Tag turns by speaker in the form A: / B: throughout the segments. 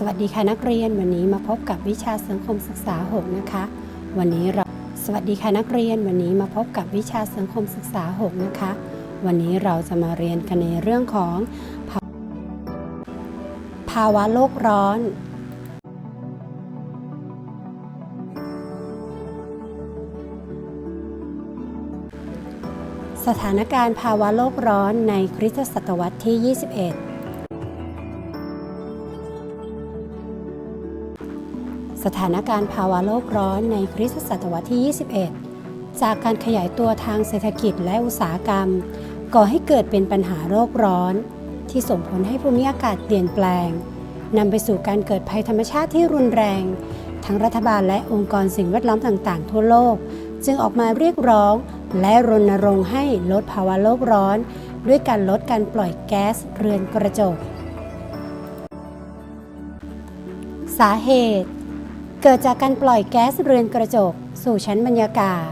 A: สวัสดีค่ะนักเรียนวันนี้มาพบกับวิชาสังคมศึกษา 6 นะคะ วันนี้เราสวัสดีค่ะนักเรียนวันนี้มาพบกับวิชาสังคมศึกษา 6 นะคะ วันนี้เราจะมาเรียนกันในเรื่องของ ภาภาวะโลกร้อน สถานการณ์ภาวะโลกร้อนในคริสตศตวรรษที่ 21 สถานการณ์ภาวะโลกร้อนในคริสตศตวรรษที่ 21 จากการขยายตัวทางเศรษฐกิจและอุตสาหกรรม ก่อให้เกิดเป็นปัญหาโลกร้อน ที่ส่งผลให้ภูมิอากาศเปลี่ยนแปลงนำไปสู่การเกิดภัยธรรมชาติที่รุนแรง ทั้งรัฐบาลและองค์กรสิ่งแวดล้อมต่าง ๆ ทั่วโลก จึงออกมาเรียกร้อง และรณรงค์ให้ลดภาวะโลกร้อน ด้วยการลดการปล่อยแก๊สเรือนกระจก สาเหตุ เกิดจากการปล่อยแก๊สเรือนกระจก สู่ชั้นบรรยากาศ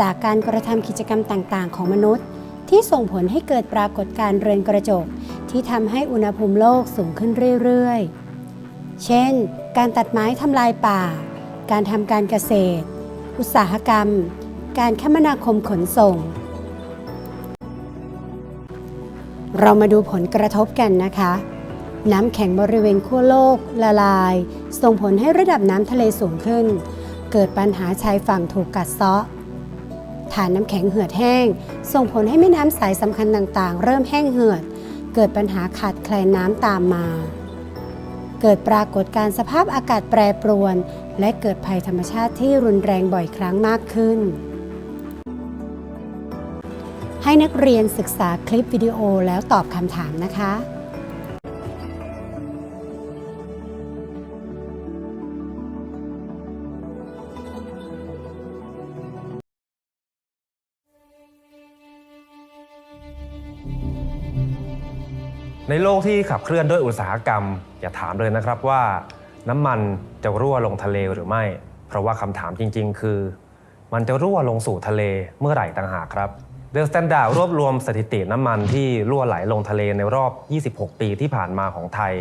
A: จากการกระทำกิจกรรมต่าง ๆ ของมนุษย์ ที่ส่งผลให้เกิดปรากฏการณ์เรือนกระจก ที่ทำให้อุณหภูมิโลกสูงขึ้นเรื่อยๆ เช่น การตัดไม้ทำลายป่า การทำการเกษตร อุตสาหกรรม การคมนาคมขนส่ง เรามาดูผลกระทบกันนะคะ น้ำแข็งบริเวณขั้วโลก ละลาย ส่งผลให้ระดับน้ำทะเลสูงขึ้น เกิดปัญหาชายฝั่งถูกกัดเซาะฐานน้ำแข็งเหือดแห้ง ส่งผลให้แม่น้ำสายสำคัญต่างๆ เริ่มแห้งเหือด เกิดปัญหาขาดแคลนน้ำตามมา เกิดปรากฏการสภาพอากาศแปรปรวน และเกิดภัยธรรมชาติที่รุนแรงบ่อยครั้งมากขึ้น ให้นักเรียนศึกษาคลิปวิดีโอแล้วตอบคำถามนะคะ
B: ในโลกที่ขับเคลื่อนด้วยอุตสาหกรรม อย่าถามเลยนะครับว่า น้ำมันจะรั่วลงทะเลหรือไม่ เพราะว่าคำถามจริง ๆ คือ มันจะรั่วลงสู่ทะเลเมื่อไหร่ต่างหากครับเดลสแตนดาร์ดรวบรวมสถิติน้ำมันที่รั่วไหลลงทะเลในรอบ 26 ปีที่ผ่านมาของไทย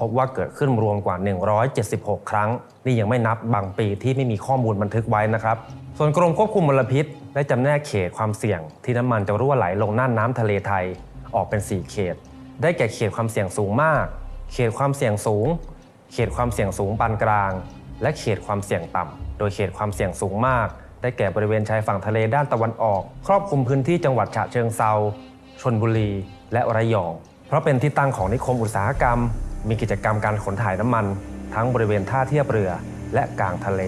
B: พบว่าเกิดขึ้นรวมกว่า 176 ครั้ง นี่ยังไม่นับบางปีที่ไม่มีข้อมูลบันทึกไว้นะครับ ส่วนกรมควบคุมมลพิษ ได้จำแนกเขตความเสี่ยง ที่น้ำมันจะรั่วไหลลงน่านน้ำทะเลไทย ออกเป็น 4 เขต ได้แก่เขตความเสี่ยงสูงมาก เขตความเสี่ยงสูง เขตความเสี่ยงสูงปานกลาง และเขตความเสี่ยงต่ำ โดยเขตความเสี่ยงสูงมาก ได้แก่บริเวณชายฝั่งทะเลด้านตะวันออก ครอบคลุมพื้นที่จังหวัดฉะเชิงเซาชนบุรี และระยอง เพราะเป็นที่ตั้งของนิคมอุตสาหกรรม มีกิจกรรมการขนถ่ายน้ำมัน ทั้งบริเวณท่าเทียบเรือและกลางทะเล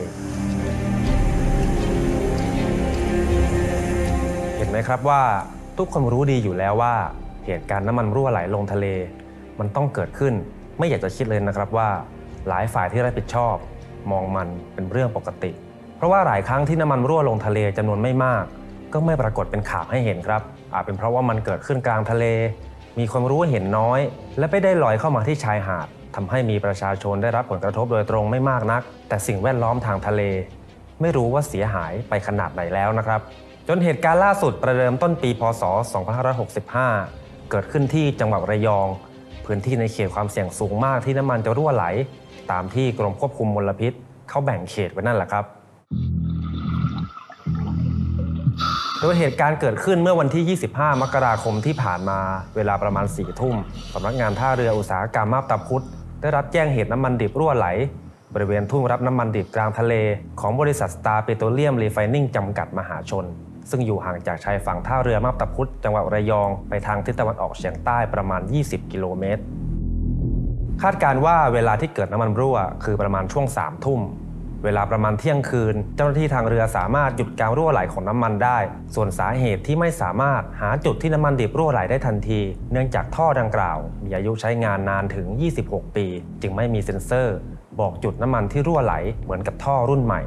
B: เห็นไหมครับว่าทุกคนรู้ดีอยู่แล้วว่า เหตุการณ์น้ำมันรั่วไหลลงทะเล มันต้องเกิดขึ้น ไม่อยากจะคิดเลยนะครับว่า หลายฝ่ายที่รับผิดชอบ มองมันเป็นเรื่องปกติ เพราะว่าหลายครั้งที่น้ำมันรั่วลงทะเลจำนวนไม่มาก ก็ไม่ปรากฏเป็นข่าวให้เห็นครับ อาจเป็นเพราะว่ามันเกิดขึ้นกลางทะเล มีคนรู้เห็นน้อย และไม่ได้ลอยเข้ามาที่ชายหาดทำให้มีประชาชนได้รับผลกระทบโดยตรงไม่มากนัก แต่สิ่งแวดล้อมทางทะเล ไม่รู้ว่าเสียหายไปขนาดไหนแล้วนะครับ จนเหตุการณ์ล่าสุดประเดิมต้นปีพศ 2565 เกิดขึ้นที่จังหวัดระยอง พื้นที่ในเขตความเสี่ยงสูงมากที่น้ำมันจะรั่วไหล ตามที่กรมควบคุมมลพิษ เขาแบ่งเขตไว้นั่นแหละครับ โดยเหตุการณ์เกิดขึ้นเมื่อวันที่ 25 มกราคมที่ผ่านมาเวลาประมาณ 4 ทุ่มสำนักงานท่าเรืออุตสาหกรรมมาบตาพุธได้รับแจ้งเหตุน้ำมันดิบรั่วไหล บริเวณทุ่งรับน้ำมันดิบกลางทะเล ของบริษัทสตาร์เปโตรเลียมรีไฟนิ่งจำกัดมหาชน ซึ่งอยู่ห่างจากชายฝั่งท่าเรือมาบตาพุธจังหวัดระยองไปทางทิศตะวันออกเฉียงใต้ประมาณ 20 กิโลเมตร คาดการว่าเวลาที่เกิดน้ำมันรั่ว คือประมาณช่วง3ทุ่มเวลาประมาณเที่ยงคืน เจ้าหน้าที่ทางเรือสามารถหยุดการรั่วไหลของน้ำมันได้ ส่วนสาเหตุที่ไม่สามารถหาจุดที่น้ำมันดิบรั่วไหลได้ทันที เนื่องจากท่อดังกล่าว มีอายุใช้งานนานถึง 26 ปี จึงไม่มีเซ็นเซอร์ บอกจุดน้ำมันที่รั่วไหลเหมือนกับท่อรุ่นใหม่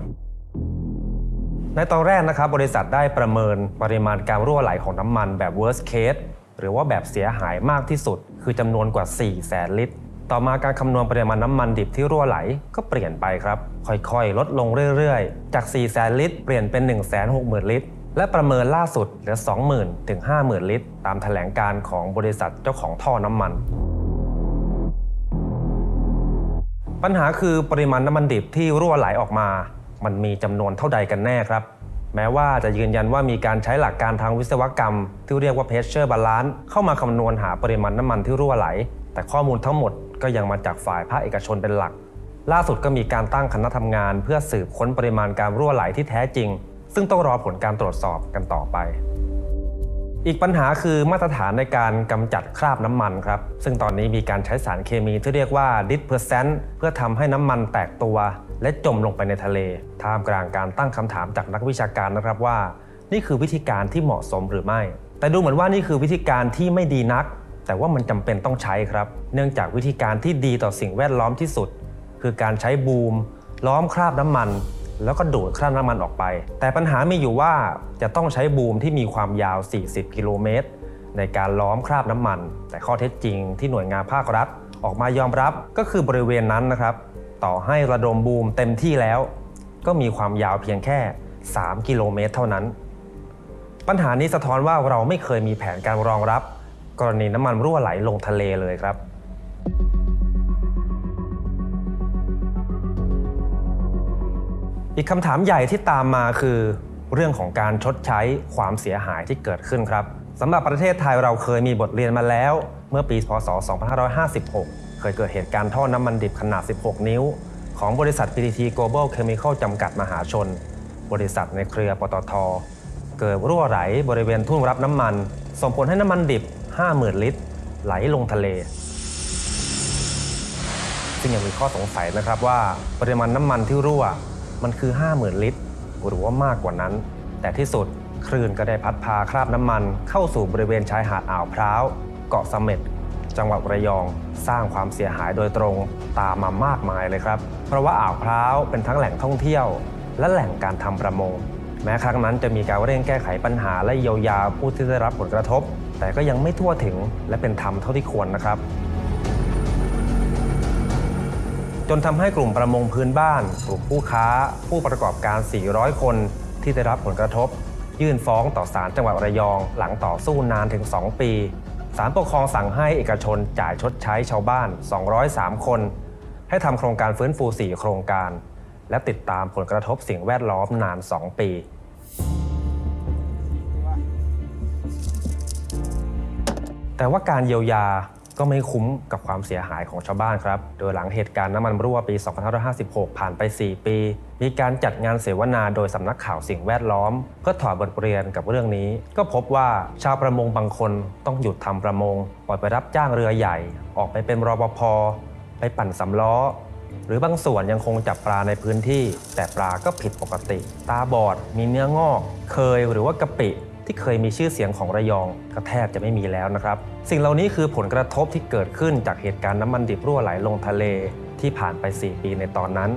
B: ในตอนแรกนะครับบริษัทได้ประเมินปริมาณการรั่วไหลของน้ำมันแบบ worst case หรือว่าแบบเสียหายมากที่สุด คือจำนวนกว่า 4 แสนลิตร ต่อมาการคำนวณปริมาณน้ำมันดิบที่รั่วไหลก็เปลี่ยนไปครับ ค่อยๆ ลดลงเรื่อยๆ จาก 4 แสนลิตร เปลี่ยนเป็น 1 6 0 0 0 0 ลิตร และประเมินล่าสุดเหลือ 20,000ถึง50,000 ลิตร ตามแถลงการของบริษัทเจ้าของท่อน้ำมันปัญหาคือปริมาณน้ำมันดิบที่รั่วไหลออกมา มันมีจำนวนเท่าใดกันแน่ครับ แม้ว่าจะยืนยันว่ามีการใช้หลักการทางวิศวกรรม ที่เรียกว่า pressure balance เข้ามาคำนวณหาปริมาณน้ำมันที่รั่วไหล แต่ข้อมูลทั้งหมดก็ยังมาจากฝ่ายภาคเอกชนเป็นหลัก ล่าสุดก็มีการตั้งคณะทำงาน เพื่อสืบค้นปริมาณการรั่วไหลที่แท้จริง ซึ่งต้องรอผลการตรวจสอบกันต่อไป อีกปัญหาคือมาตรฐานในการกำจัดคราบน้ำมันครับ ซึ่งตอนนี้มีการใช้สารเคมีที่เรียกว่า dispersant เพื่อทำให้น้ำมันแตกตัว และจมลงไปในทะเล ท่ามกลางการตั้งคำถามจากนักวิชาการนะครับว่า นี่คือวิธีการที่เหมาะสมหรือไม่ แต่ดูเหมือนว่านี่คือวิธีการที่ไม่ดีนัก แต่ว่ามันจำเป็นต้องใช้ครับ เนื่องจากวิธีการที่ดีต่อสิ่งแวดล้อมที่สุด คือการใช้บูม ล้อมคราบน้ำมัน แล้วก็ดูดคราบน้ำมันออกไป แต่ปัญหามีอยู่ว่าจะต้องใช้บูมที่มีความยาว 40 กิโลเมตร ในการล้อมคราบน้ำมัน แต่ข้อเท็จจริงที่หน่วยงานภาครัฐ ออกมายอมรับก็คือบริเวณนั้นนะครับ ต่อให้ระดมบูมเต็มที่แล้ว ก็มีความยาวเพียงแค่ 3 กิโลเมตร เท่านั้น ปัญหานี้สะท้อนว่าเราไม่เคยมีแผนการรองรับ กรณีน้ำมันรั่วไหลลงทะเลเลยครับ อีกคำถามใหญ่ที่ตามมาคือ เรื่องของการชดใช้ความเสียหายที่เกิดขึ้นครับสำหรับประเทศไทยเราเคยมีบทเรียนมาแล้ว เมื่อปีพศ 2556 เคยเกิดเหตุการณ์ท่อน้ำมันดิบขนาด 16 นิ้ว ของบริษัท PTT Global Chemical จำกัดมหาชน บริษัทในเครือปตท เกิดรั่วไหลบริเวณทุ่นรับน้ำมัน ส่งผลให้น้ำมันดิบ 50,000 ลิตร ไหลลงทะเลซึ่งยังมีข้อสงสัยนะครับว่าปริมาณน้ำมันที่รั่ว มันคือ 50,000 ลิตร หรือว่ามากกว่านั้น แต่ที่สุดคลื่นก็ได้พัดพาคราบน้ำมัน เข้าสู่บริเวณชายหาดอ่าวพร้าว เกาะเสม็ดจังหวัดระยอง สร้างความเสียหายโดยตรงตามมามากมายเลยครับ เพราะว่าอ่าวพร้าวเป็นทั้งแหล่งท่องเที่ยว และแหล่งการทำประมง แม้ครั้งนั้นจะมีการเร่งแก้ไขปัญหาและเยียวยาผู้ที่ได้รับผลกระทบ แต่ก็ยังไม่ทั่วถึงและเป็นธรรมเท่าที่ควรนะครับ จนทำให้กลุ่มประมงพื้นบ้าน กลุ่มผู้ค้า ผู้ประกอบการ 400 คนที่ได้รับผลกระทบ ยื่นฟ้องต่อศาลจังหวัดระยอง หลังต่อสู้นานถึง 2 ปีศาลปกครองสั่งให้เอกชนจ่ายชดใช้ชาวบ้าน 203 คน ให้ทำโครงการฟื้นฟู 4 โครงการ และติดตามผลกระทบสิ่งแวดล้อมนาน 2 ปี แต่ว่าการเยียวยา ก็ไม่คุ้มกับความเสียหายของชาวบ้านครับ โดยหลังเหตุการณ์น้ำมันรั่วปี 2556 ผ่านไป 4 ปี มีการจัดงานเสวนาโดยสำนักข่าวสิ่งแวดล้อม เพื่อถอดบทเรียนกับเรื่องนี้ ก็พบว่าชาวประมงบางคนต้องหยุดทำประมง ปล่อยไปรับจ้างเรือใหญ่ ออกไปเป็นรปภ ไปปั่นสำล้อ หรือบางส่วนยังคงจับปลาในพื้นที่ แต่ปลาก็ผิดปกติ ตาบอด มีเนื้องอก เคยหรือว่ากะปิ ที่เคยมีชื่อเสียงของระยองก็แทบจะไม่มีแล้วนะครับ สิ่งเหล่านี้คือผลกระทบที่เกิดขึ้นจากเหตุการณ์น้ำมันดิบรั่วไหลลงทะเลที่ผ่านไป 4 ปีในตอนนั้น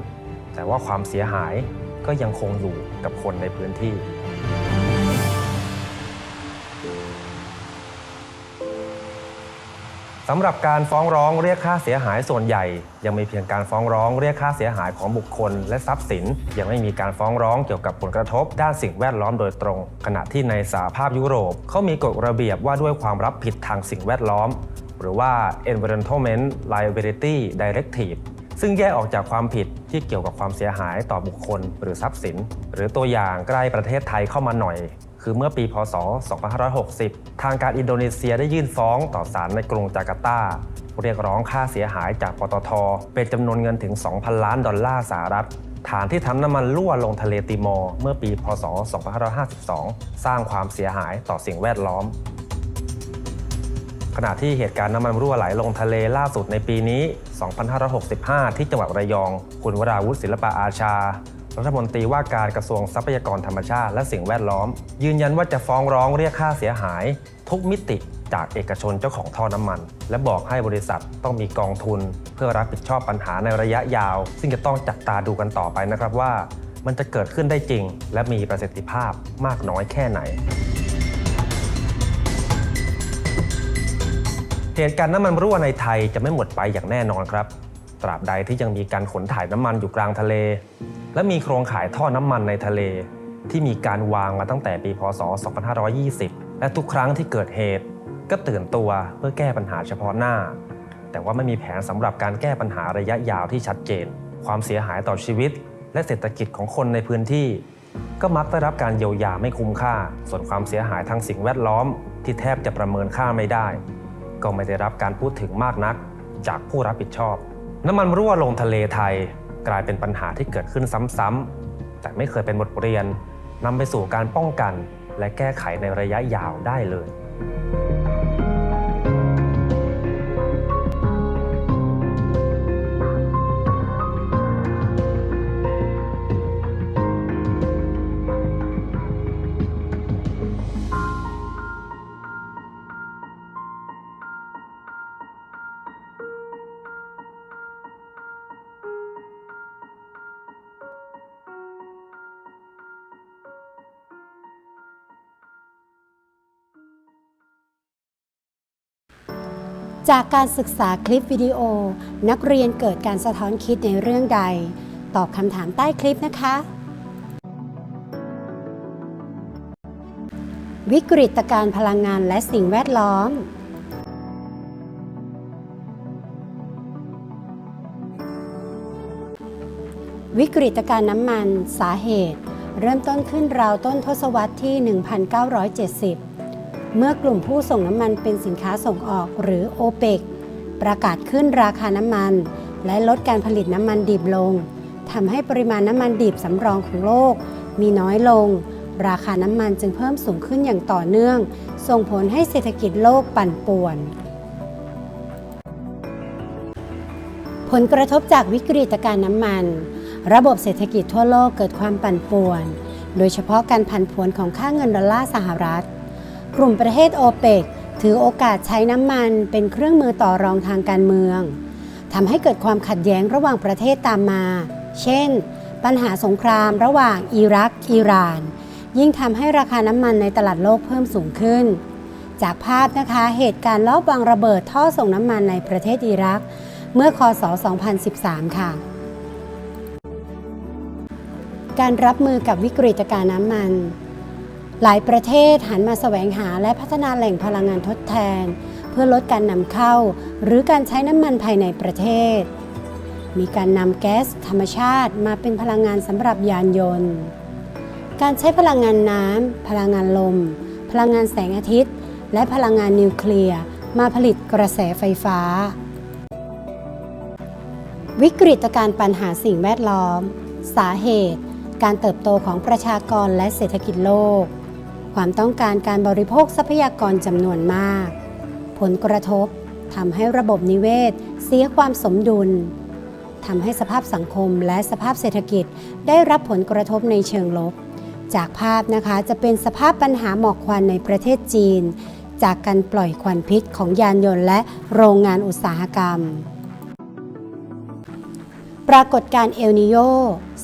B: แต่ว่าความเสียหายก็ยังคงอยู่กับคนในพื้นที่ สำหรับการฟ้องร้องเรียกค่าเสียหายส่วนใหญ่ ยังมีเพียงการฟ้องร้องเรียกค่าเสียหายของบุคคล และทรัพย์สิน ยังไม่มีการฟ้องร้องเกี่ยวกับผลกระทบ ด้านสิ่งแวดล้อมโดยตรง ขณะที่ในสหภาพยุโรปเขามีกฎระเบียบว่าด้วยความรับผิดทางสิ่งแวดล้อม หรือว่า Environment Liability Directive ซึ่งแยกออกจากความผิดที่เกี่ยวกับความเสียหายต่อบุคคล หรือทรัพย์สิน หรือตัวอย่างใกล้ประเทศไทยเข้ามาหน่อย คือเมื่อปีพศ 2560 ทางการอินโดนีเซียได้ยื่นฟ้องต่อศาลในกรุงจาการ์ตา เรียกร้องค่าเสียหายจากปตท เป็นจำนวนเงินถึง 2,000 ล้านดอลลาร์สหรัฐฐานที่ทำน้ำมันรั่วลงทะเลติมอร์เมื่อปี พศ 2552 สร้างความเสียหายต่อสิ่งแวดล้อม ขณะที่เหตุการณ์น้ำมันรั่วไหลลงทะเลล่าสุดในปีนี้ 2565 ที่จังหวัดระยอง คุณวราวุฒิศิลปะอาชา รัฐมนตรีว่าการกระทรวงทรัพยากรธรรมชาติและสิ่งแวดล้อม ยืนยันว่าจะฟ้องร้องเรียกค่าเสียหาย ทุกมิติจากเอกชนเจ้าของท่อน้ำมัน และบอกให้บริษัทต้องมีกองทุน เพื่อรับผิดชอบปัญหาในระยะยาว ซึ่งจะต้องจับตาดูกันต่อไปนะครับว่า มันจะเกิดขึ้นได้จริง และมีประสิทธิภาพมากน้อยแค่ไหนเหตุการณ์น้ำมันรั่วในไทยจะไม่หมดไปอย่างแน่นอนครับ ตราบใดที่ยังมีการขนถ่ายน้ำมันอยู่กลางทะเล และมีโครงข่ายท่อน้ำมันในทะเล ที่มีการวางมาตั้งแต่ปีพศ 2520 และทุกครั้งที่เกิดเหตุ ก็ตื่นตัวเพื่อแก้ปัญหาเฉพาะหน้า แต่ว่าไม่มีแผนสำหรับการแก้ปัญหาระยะยาวที่ชัดเจน ความเสียหายต่อชีวิต และเศรษฐกิจของคนในพื้นที่ ก็มักได้รับการเยียวยาไม่คุ้มค่า ส่วนความเสียหายทางสิ่งแวดล้อม ที่แทบจะประเมินค่าไม่ได้ ก็ไม่ได้รับการพูดถึงมากนัก จากผู้รับผิดชอบ น้ำมันรั่วลงทะเลไทย กลายเป็นปัญหาที่เกิดขึ้นซ้ำๆแต่ไม่เคยเป็นบทเรียนนำไปสู่การป้องกัน และแก้ไขในระยะยาวได้เลย
A: จากการศึกษาคลิปวิดีโอ นักเรียนเกิดการสะท้อนคิดในเรื่องใด ตอบคำถามใต้คลิปนะคะ วิกฤตการพลังงานและสิ่งแวดล้อม วิกฤตการน้ำมันสาเหตุ เริ่มต้นขึ้นราวต้นทศวรรษที่ 1970 เมื่อกลุ่มผู้ส่งน้ำมันเป็นสินค้าส่งออกหรือโอเปกประกาศขึ้นราคาน้ำมัน และลดการผลิตน้ำมันดิบลงทำให้ปริมาณน้ำมันดิบสำรองของโลก มีน้อยลง ราคาน้ำมันจึงเพิ่มสูงขึ้นอย่างต่อเนื่อง ส่งผลให้เศรษฐกิจโลกปั่นป่วน ผลกระทบจากวิกฤตการณ์น้ำมัน ระบบเศรษฐกิจทั่วโลกเกิดความปั่นป่วน โดยเฉพาะการผันผวนของค่าเงินดอลลาร์สหรัฐ กลุ่มประเทศโอเปกถือโอกาสใช้น้ำมันเป็นเครื่องมือต่อรองทางการเมืองทำให้เกิดความขัดแย้งระหว่างประเทศตามมา เช่น ปัญหาสงครามระหว่างอิรัก อิหร่าน ยิ่งทำให้ราคาน้ำมันในตลาดโลกเพิ่มสูงขึ้น จากภาพนะคะ เหตุการณ์ลอบวางระเบิดท่อส่งน้ำมันในประเทศอิรัก เมื่อคศ 2013 ค่ะ การรับมือกับวิกฤตการณ์น้ำมัน หลายประเทศหันมาแสวงหาและพัฒนาแหล่งพลังงานทดแทน เพื่อลดการนำเข้า หรือการใช้น้ำมันภายในประเทศ มีการนำแก๊สธรรมชาติมาเป็นพลังงานสำหรับยานยนต์ การใช้พลังงานน้ำพลังงานลม พลังงานแสงอาทิตย์ และพลังงานนิวเคลียร์มาผลิตกระแสไฟฟ้า วิกฤตการปัญหาสิ่งแวดล้อม สาเหตุ การเติบโตของประชากรและเศรษฐกิจโลก ความต้องการการบริโภคทรัพยากรจำนวนมาก ผลกระทบทำให้ระบบนิเวศ เสียความสมดุลทำให้สภาพสังคมและสภาพเศรษฐกิจ ได้รับผลกระทบในเชิงลบ จากภาพนะคะจะเป็นสภาพปัญหาหมอกควันในประเทศจีน จากการปล่อยควันพิษของยานยนต์และโรงงานอุตสาหกรรม ปรากฏการณ์เอลนิโย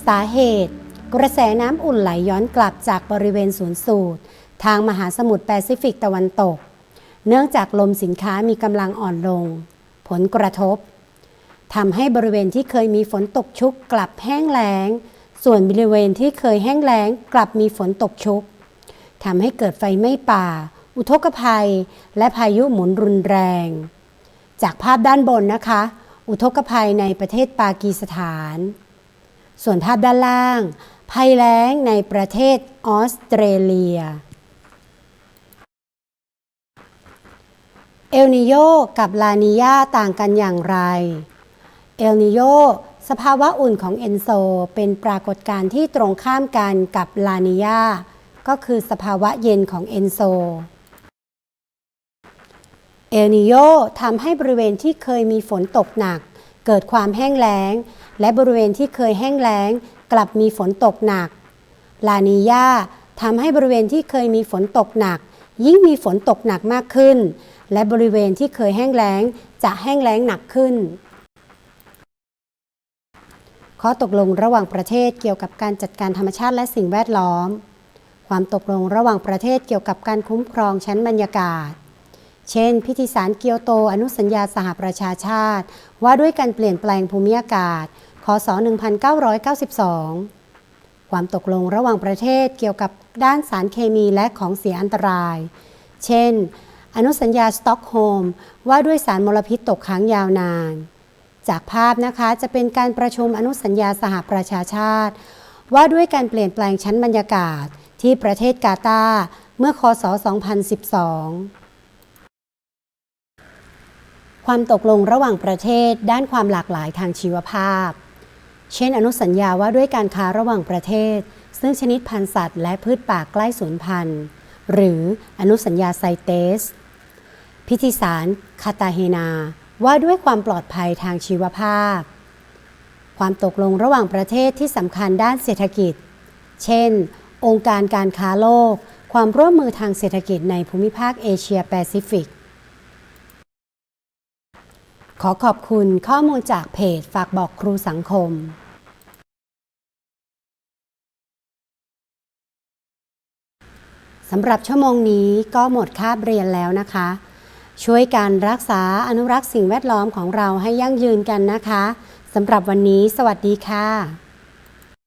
A: สาเหตุ กระแสน้ำอุ่นไหลย้อนกลับจากบริเวณศูนย์สูตร ทางมหาสมุทรแปซิฟิกตะวันตก เนื่องจากลมสินค้ามีกำลังอ่อนลง ผลกระทบทำให้บริเวณที่เคยมีฝนตกชุกกลับแห้งแล้ง ส่วนบริเวณที่เคยแห้งแล้งกลับมีฝนตกชุกทำให้เกิดไฟไหม้ป่า อุทกภัย และพายุหมุนรุนแรง จากภาพด้านบนนะคะ อุทกภัยในประเทศปากีสถาน ส่วนภาพด้านล่าง ภัยแล้งในประเทศออสเตรเลีย เอลนิโยกับลานียาต่างกันอย่างไร เอลนิโยสภาวะอุ่นของเอนโซเป็นปรากฏการณ์ที่ตรงข้ามกันกับลานียาก็คือสภาวะเย็นของเอนโซ เอลนิโยทำให้บริเวณที่เคยมีฝนตกหนัก เกิดความแห้งแล้ง และบริเวณที่เคยแห้งแล้ง กลับมีฝนตกหนัก ลานียาทำให้บริเวณที่เคยมีฝนตกหนัก ยิ่งมีฝนตกหนักมากขึ้น และบริเวณที่เคยแห้งแล้งจะแห้งแล้งหนักขึ้น ข้อตกลงระหว่างประเทศเกี่ยวกับการจัดการธรรมชาติและสิ่งแวดล้อม ความตกลงระหว่างประเทศเกี่ยวกับการคุ้มครองชั้นบรรยากาศ เช่น พิธีสารเกียวโตอนุสัญญาสหประชาชาติ ว่าด้วยการเปลี่ยนแปลงภูมิอากาศ คศ 1992ความตกลงระหว่างประเทศเกี่ยวกับด้านสารเคมีและของเสียอันตราย เช่น อนุสัญญาสต็อกโฮล์มว่าด้วยสารมลพิษตกค้างยาวนาน จากภาพนะคะจะเป็นการประชุมอนุสัญญาสหประชาชาติ ว่าด้วยการเปลี่ยนแปลงชั้นบรรยากาศที่ประเทศกาตาร์เมื่อคศ 2012 ความตกลงระหว่างประเทศด้านความหลากหลายทางชีวภาพ เช่น อนุสัญญาว่าด้วยการค้าระหว่างประเทศ ซึ่งชนิดพันธุ์สัตว์และพืชป่าใกล้สูญพันธุ์ หรืออนุสัญญาไซเตส พิธีสารคาตาเฮนา ว่าด้วยความปลอดภัยทางชีวภาพ ความตกลงระหว่างประเทศที่สำคัญด้านเศรษฐกิจ เช่น องค์การการค้าโลก ความร่วมมือทางเศรษฐกิจในภูมิภาคเอเชียแปซิฟิก ขอขอบคุณข้อมูลจากเพจฝากบอกครูสังคมสำหรับชั่วโมงนี้ก็หมดคาบเรียนแล้วนะคะ ช่วยการรักษาอนุรักษ์สิ่งแวดล้อมของเราให้ยั่งยืนกันนะคะสำหรับวันนี้ สวัสดีค่ะ